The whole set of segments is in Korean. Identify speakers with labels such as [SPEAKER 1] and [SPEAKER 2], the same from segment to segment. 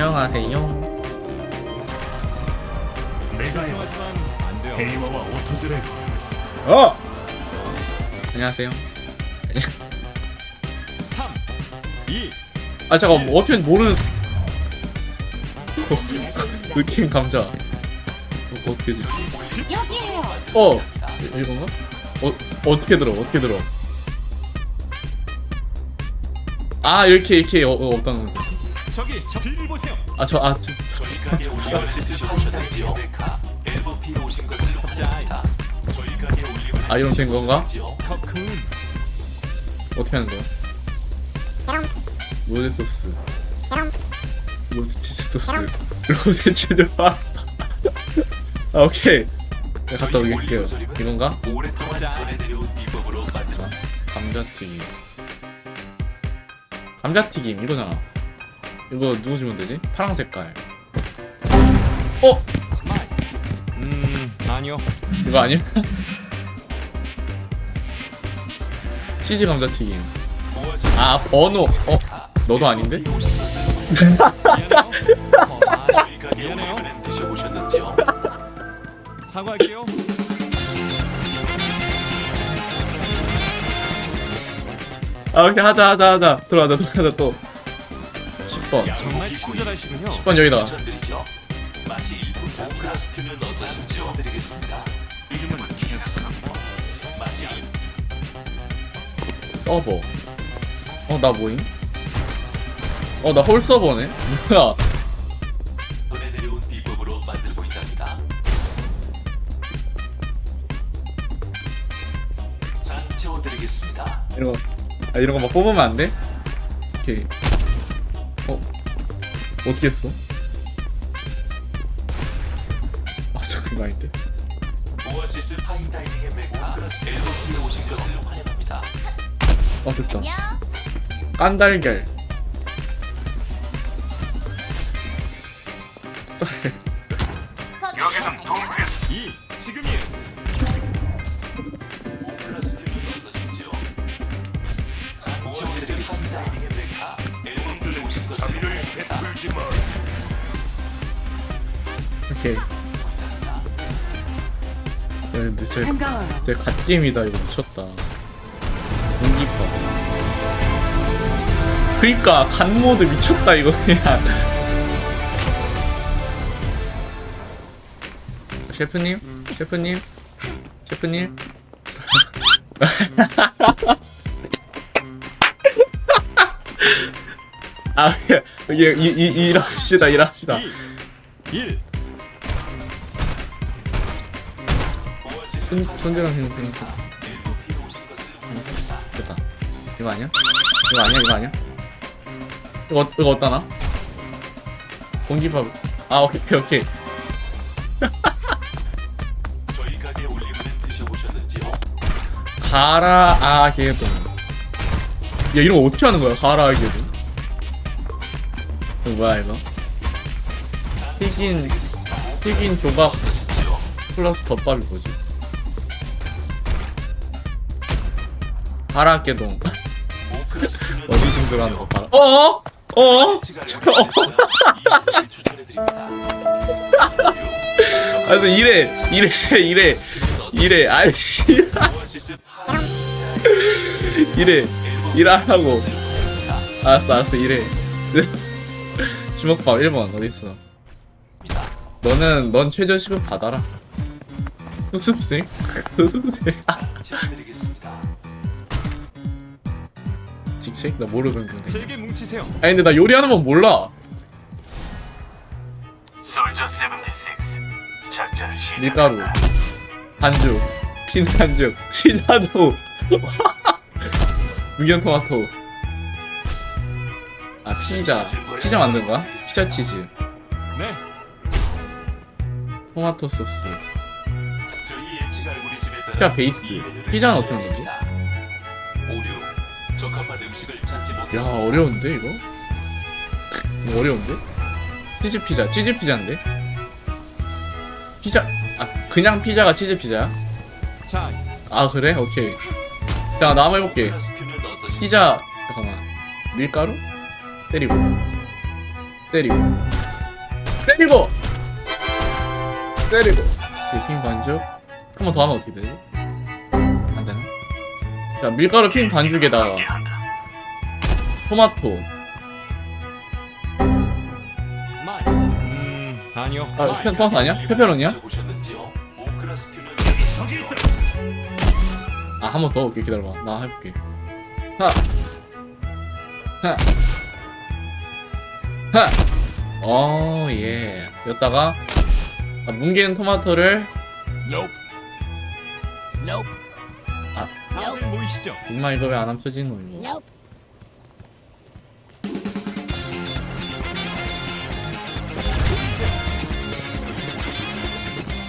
[SPEAKER 1] 안녕하세요.
[SPEAKER 2] 오토즈레
[SPEAKER 1] 어! 안녕하세요.
[SPEAKER 3] 3, 2,
[SPEAKER 1] 아 잠깐 뭐 어떻게 모르는 느낌 감자. 어, 어떻게 지
[SPEAKER 4] 여기에요.
[SPEAKER 1] 어 이- 이건가? 어 어떻게 들어? 어떻게 들어? 아 이렇게 이렇게 어, 어 어떤 거?
[SPEAKER 3] 저기 저 뒤를 보세요.
[SPEAKER 1] 아 저 아 저,
[SPEAKER 5] 저희 가게 올리브를 드셔보셨는지요? LVP에 오신 것을 환영합니다. 저희 가게 올리브를
[SPEAKER 1] 아, 이런 된 건가?
[SPEAKER 3] 커큰
[SPEAKER 1] 어떻게 하는 거야? 로제 소스. 로제 치즈 소스. 로제 치즈 파스타. 아 오케이. 내가 갔다
[SPEAKER 5] 조림은
[SPEAKER 1] 이건가?
[SPEAKER 5] 오랫동안 전해드려온 비법으로 만든
[SPEAKER 1] 감자튀김. 감자튀김 이거잖아. 이거 누구 주면 되지? 파랑 색깔. 어?
[SPEAKER 3] 음 아니요.
[SPEAKER 1] 이거 아니야? 치즈 감자 튀김.
[SPEAKER 5] 무엇이
[SPEAKER 1] 아 번호. 어? 너도 아닌데?
[SPEAKER 3] 미안해요.
[SPEAKER 5] 드셔보셨는지요?
[SPEAKER 3] 사과할게요.
[SPEAKER 1] 아 오케이 하자 하자 하자. 들어가자 들어가자 또. 10번.
[SPEAKER 3] 정말 친절하시군요.
[SPEAKER 1] 10번 여기다. 서버. 어, 나 뭐임? 어, 나 홀 서버네? 뭐야? 이런 거, 아, 이런 거 막 뽑으면 안 돼? 오케이. 어? 어떻게 했어? 아, 이거 아닌데?
[SPEAKER 5] 오아시스 파인다이닝의 메카 엘버키에 오신 것을 환영합니다.
[SPEAKER 1] 어, 됐다. 깐달걀. 쌀.
[SPEAKER 4] 여기는 동.
[SPEAKER 3] 이 지금이에요.
[SPEAKER 5] 오크라스티는 어떠신지요? 잔 오아시스 파인다이닝의
[SPEAKER 1] 오케이. 야, 근데 진짜, 진짜 갓게임이다, 이거 미쳤다. 공기파. 그니까, 간 모드 미쳤다, 이거 그냥. 셰프님? 셰프님? 셰프님? 아, 이게, 이, 이, 일합시다, 일합시다.
[SPEAKER 3] 2, 1.
[SPEAKER 1] 손.
[SPEAKER 5] 엘버키에 오신 것을 환영합니다.
[SPEAKER 1] 됐다. 이거 아니야? 이거 아니야? 이거 아니야? 이거, 어- 이거 어디다 놔? 공기밥. 아, 오케이, 오케이? 가라, 아, 개동. 야, 이런 거 어떻게 하는 거야? 가라, 개동. 이거 뭐야, 이거? 튀긴, 튀긴 조각 플러스 덮밥이 뭐지? 가라, 개동.
[SPEAKER 5] 오크라스티는
[SPEAKER 1] 어디 좀 들어가는 거 봐라. 어어? 어어? 아, 근데 이래, 이래, 이래, 이래, 아이,
[SPEAKER 5] 오아시스
[SPEAKER 1] 이래, 일하라고. 알았어, 알았어, 이래. 주먹밥 1번, 어딨어? 너는, 넌 최저 시급 받아라. 쑥쑥생? 쑥쑥생? 직책? 나 모르는 건데.
[SPEAKER 3] 제게 뭉치세요.
[SPEAKER 1] 아니, 근데 나 요리하는 건 몰라.
[SPEAKER 2] 솔저 76 작전 시작
[SPEAKER 1] 밀가루, 반죽, 핀반죽, 피자도, 무견 토마토. 아, 피자. 피자 만든 거야? 피자 치즈.
[SPEAKER 3] 네.
[SPEAKER 1] 토마토 소스.
[SPEAKER 5] 저희 예측 알고리즘에 따라
[SPEAKER 1] 피자 베이스. 피자는 어떻게.
[SPEAKER 5] 오류. 적합한 음식을 찾지
[SPEAKER 1] 야
[SPEAKER 5] 못해서
[SPEAKER 1] 어려운데 이거? 이거 어려운데? 치즈 피자 치즈 피자인데? 피자 아 그냥 피자가 치즈 피자야?
[SPEAKER 3] 자,
[SPEAKER 1] 아 그래? 오케이 자 나 한번 해볼게
[SPEAKER 5] 어떠신지
[SPEAKER 1] 피자 잠깐만 밀가루? 때리고 때리고 때리고 때리고 핑 반죽 한 번 더 하면 어떻게 되지? 자 밀가루 핑 반죽에다가 토마토.
[SPEAKER 3] 음, 아니요.
[SPEAKER 1] 아. 편 토마토 아니야?
[SPEAKER 5] 오크라스티는
[SPEAKER 1] 아한 번 더 올게. 기다려봐. 나 해볼게. 하나 하나 하나 어예. 여기다가 아, 뭉개는 토마토를
[SPEAKER 3] 다들 모이시죠.
[SPEAKER 1] 임마 이거 왜 안 합쳐지노 이거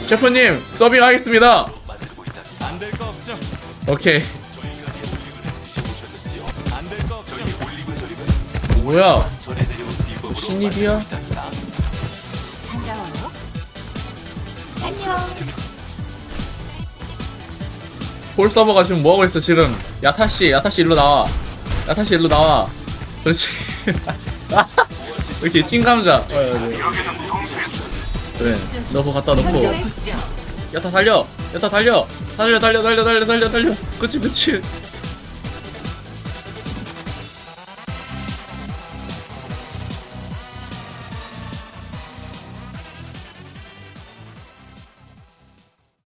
[SPEAKER 1] 셰프님 서빙하겠습니다
[SPEAKER 5] 만들고 있다.
[SPEAKER 3] 안 될 거 없죠.
[SPEAKER 1] 오케이
[SPEAKER 3] 안 될 거 없죠.
[SPEAKER 5] 올리브 소리가
[SPEAKER 1] 뭐야 신입이야?
[SPEAKER 4] 반가워요. 안녕.
[SPEAKER 1] 볼 서버가 지금 뭐하고 있어 지금? 야타씨 야타씨 일로 나와. 야타씨 일로 나와. 그렇지. 이렇게 찐감자. 그래 너 그거 갖다 놓고. 야타 달려 야타 달려 달려. 달려 달려 달려 달려 달려. 그치 그치